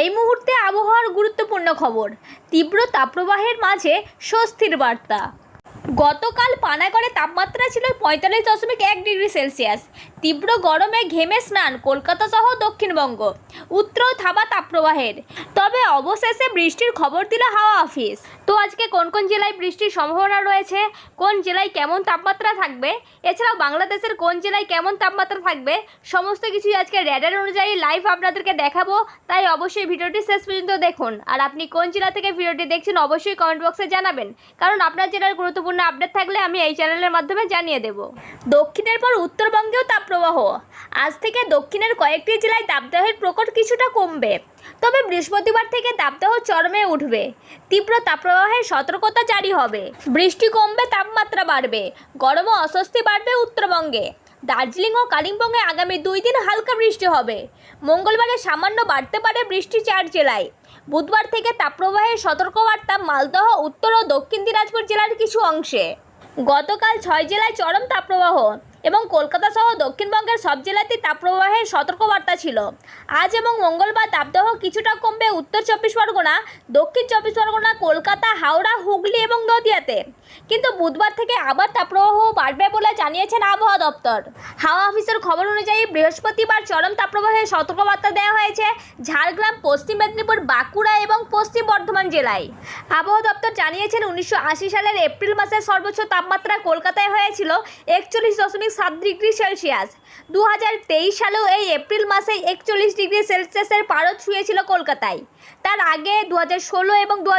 এই মুহূর্তে আবহাওয়ার গুরুত্বপূর্ণ খবর। তীব্র তাপ্রবাহের মাঝে স্বস্তির বার্তা। গতকাল পানাগড়ে তাপমাত্রা ছিল পঁয়তাল্লিশ দশমিক এক ডিগ্রি সেলসিয়াস। তীব্র গরমে ঘেমে স্নান কলকাতা সহ দক্ষিণবঙ্গ। উত্তর থাবা তাপপ্রবাহের। তবে অবশেষে বৃষ্টির খবর দিল হাওয়া অফিস। তো আজকে কোন কোন জেলায় বৃষ্টির সম্ভাবনা রয়েছে? কোন জেলায় কেমন তাপমাত্রা থাকবে? এছাড়াও বাংলাদেশের কোন জেলায় কেমন তাপমাত্রা থাকবে? সমস্ত কিছুই আজকে র্যাডার অনুযায়ী লাইভ আপনাদেরকে দেখাবো। তাই অবশ্যই ভিডিওটি শেষ পর্যন্ত দেখুন। আর আপনি কোন জেলা থেকে ভিডিওটি দেখছেন, অবশ্যই কমেন্ট বক্সে জানাবেন। কারণ আপনার জেলার গুরুত্বপূর্ণ আপডেট থাকলে আমি এই চ্যানেলের মাধ্যমে জানিয়ে দেব। দক্ষিণের পর উত্তরবঙ্গেও তাপপ্রবাহ। আজ থেকে দক্ষিণের কয়েকটি জেলায় তাপদাহের প্রকট কিছুটা কমবে। তবে বৃহস্পতিবার থেকে তাপদাহ চরমে উঠবে। তীব্র তাপপ্রবাহের সতর্কতা জারি হবে। বৃষ্টি কমবে, তাপমাত্রা বাড়বে। গরম অস্বস্তি বাড়বে উত্তরবঙ্গে। দার্জিলিং ও কালিম্পংয়ে আগামী দুই দিন হালকা বৃষ্টি হবে। মঙ্গলবারে সামান্য বাড়তে পারে বৃষ্টি চার জেলায়। বুধবার থেকে তাপপ্রবাহের সতর্কবার্তা মালদহ, উত্তর ও দক্ষিণ দিনাজপুর জেলার কিছু অংশে। গতকাল ছয় জেলায় চরম তাপপ্রবাহ এবং কলকাতা সহ দক্ষিণবঙ্গের সব জেলাতেই তাপপ্রবাহের সতর্কবার্তা ছিল। আজ এবং মঙ্গলবার তাপদাহ কিছুটা কমবে উত্তর চব্বিশ পরগনা, দক্ষিণ চব্বিশ পরগনা, কলকাতা, হাওড়া, হুগলি এবং নদিয়াতে। কিন্তু বুধবার থেকে আবার তাপপ্রবাহ বাড়বে বলে জানিয়েছেন আবহাওয়া দপ্তর। হাওয়া অফিসের খবর অনুযায়ী বৃহস্পতিবার চরম তাপপ্রবাহের সতর্কবার্তা দেওয়া হয়েছে ঝাড়গ্রাম, পশ্চিম মেদিনীপুর, বাঁকুড়া এবং পশ্চিম বর্ধমান জেলায়। আবহাওয়া দপ্তর জানিয়েছেন উনিশশো আশি সালের এপ্রিল মাসের সর্বোচ্চ তাপমাত্রা কলকাতায় হয়েছিল একচল্লিশ দশমিক সাত ডিগ্রি সেলসিয়াস। দু হাজার তেইশ সালেও এই এপ্রিল মাসে একচল্লিশ ডিগ্রি সেলসিয়াসের পারদ ছুঁয়েছিল কলকাতায়। তার আগে দু হাজার ষোলো এবং দু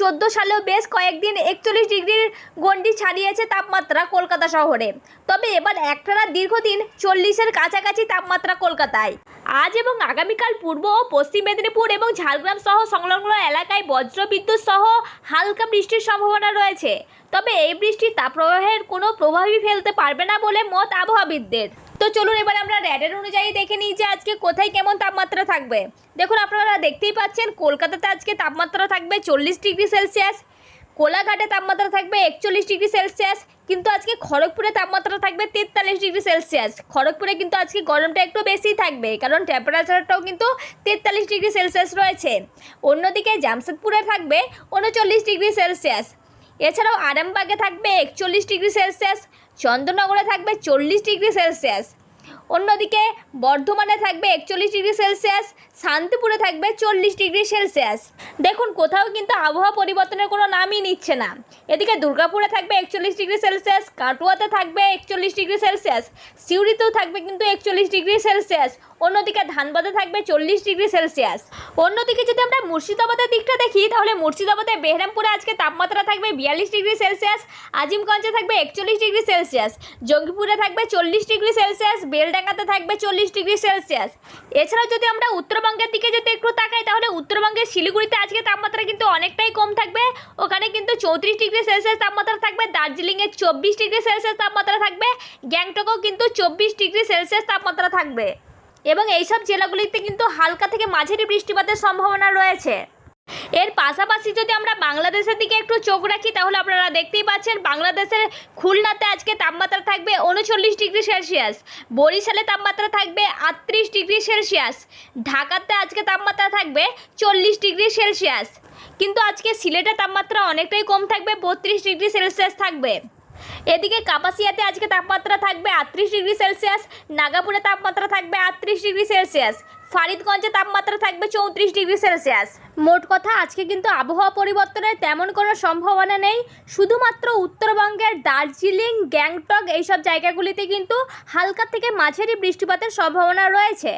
চোদ্দ সালেও বেশ কয়েকদিন একচল্লিশ ডিগ্রির গণ্ডি ছাড়িয়েছে তাপমাত্রা কলকাতা শহরে। তবে এবার একটানা দীর্ঘদিন চল্লিশের কাছাকাছি তাপমাত্রা কলকাতায়। আজ এবং আগামীকাল পূর্ব ও পশ্চিম মেদিনীপুর এবং ঝাড়গ্রাম সহ সংলগ্ন এলাকায় বজ্রবিদ্যুৎ সহ হালকা বৃষ্টির সম্ভাবনা রয়েছে। তবে এই বৃষ্টি তাপপ্রবাহের কোনো প্রভাবই ফেলতে পারবে না বলে মত আবহাওয়াবিদদের। তো চলুন এবার আমরা র্যাডার অনুযায়ী দেখে নিই যে আজকে কোথায় কেমন তাপমাত্রা থাকবে। দেখুন আপনারা দেখতেই পাচ্ছেন, কলকাতাতে আজকে তাপমাত্রা থাকবে চল্লিশ ডিগ্রি সেলসিয়াস কোলাঘাটে তাপমাত্রা থাকবে একচল্লিশ ডিগ্রি সেলসিয়াস, কিন্তু আজকে খড়গপুরে তাপমাত্রা থাকবে তেতাল্লিশ ডিগ্রি সেলসিয়াস। খড়গপুরে কিন্তু আজকে গরমটা একটু বেশি থাকবে, কারণ টেম্পারেচারটাও কিন্তু তেতাল্লিশ ডিগ্রি সেলসিয়াস রয়েছে। অন্যদিকে জামশেদপুরে থাকবে উনচল্লিশ ডিগ্রি সেলসিয়াস। এছাড়াও আরামবাগে থাকবে একচল্লিশ ডিগ্রি সেলসিয়াস চন্দ্রনগরে থাকবে চল্লিশ ডিগ্রি সেলসিয়াস। অন্যদিকে বর্ধমানে থাকবে একচল্লিশ ডিগ্রি সেলসিয়াস শান্তিপুরে থাকবে চল্লিশ ডিগ্রি সেলসিয়াস। দেখুন, কোথাও কিন্তু আবহাওয়া পরিবর্তনের কোনো নামই নিচ্ছে না। এদিকে দুর্গাপুরে থাকবে একচল্লিশ ডিগ্রি সেলসিয়াস, কাটুয়াতে থাকবে একচল্লিশ ডিগ্রি সেলসিয়াস, সিউড়িতেও থাকবে কিন্তু একচল্লিশ ডিগ্রি সেলসিয়াস। অন্যদিকে ধানবাদে থাকবে চল্লিশ ডিগ্রি সেলসিয়াস। অন্যদিকে যদি আমরা মুর্শিদাবাদের দিকটা দেখি, তাহলে মুর্শিদাবাদে বেহরামপুরে আজকে তাপমাত্রা থাকবে বিয়াল্লিশ ডিগ্রি সেলসিয়াস, আজিমগঞ্জে থাকবে একচল্লিশ ডিগ্রি সেলসিয়াস, জঙ্গিপুরে থাকবে চল্লিশ ডিগ্রি সেলসিয়াস, বেলডাঙ্গাতে থাকবে চল্লিশ ডিগ্রি সেলসিয়াস। এছাড়াও যদি আমরা উত্তরবঙ্গের দিকে যদি একটু তাকাই, তাহলে উত্তরবঙ্গের শিলিগুড়িতে আজকে তাপমাত্রা কিন্তু অনেকটাই কম থাকবে। ওখানে কিন্তু চৌত্রিশ ডিগ্রি সেলসিয়াস তাপমাত্রা থাকবে, দার্জিলিংয়ে চব্বিশ ডিগ্রি সেলসিয়াস তাপমাত্রা থাকবে, গ্যাংটকেও কিন্তু চব্বিশ ডিগ্রি সেলসিয়াস তাপমাত্রা থাকবে। এবং এইসব জেলাগুলিতে কিন্তু হালকা থেকে মাঝারি বৃষ্টিপাতের সম্ভাবনা রয়েছে। এর পাশাপাশি যদি আমরা বাংলাদেশের দিকে একটু চোখ রাখি, তাহলে আপনারা দেখতেই পাচ্ছেন বাংলাদেশের খুলনাতে আজকে তাপমাত্রা থাকবে উনচল্লিশ ডিগ্রি সেলসিয়াস, বরিশালে তাপমাত্রা থাকবে আটত্রিশ ডিগ্রি সেলসিয়াস, ঢাকাতে আজকে তাপমাত্রা থাকবে চল্লিশ ডিগ্রি সেলসিয়াস। কিন্তু আজকে সিলেটের তাপমাত্রা অনেকটাই কম থাকবে, বত্রিশ ডিগ্রি সেলসিয়াস থাকবে। এদিকে কাপাসিয়াতে আজকে তাপমাত্রা থাকবে আটত্রিশ ডিগ্রি সেলসিয়াস, নাগাপুরে তাপমাত্রা থাকবে আটত্রিশ ডিগ্রি সেলসিয়াস। ফারিদগঞ্জে তাপমাত্রা থাকবে চৌত্রিশ ডিগ্রি সেলসিয়াস। মোট কথা, আজকে কিন্তু আবহাওয়া পরিবর্তনের তেমন কোনো সম্ভাবনা নেই। শুধুমাত্র উত্তরবঙ্গের দার্জিলিং, গ্যাংটক এইসব জায়গাগুলিতে কিন্তু হালকা থেকে মাঝারি বৃষ্টিপাতের সম্ভাবনা রয়েছে।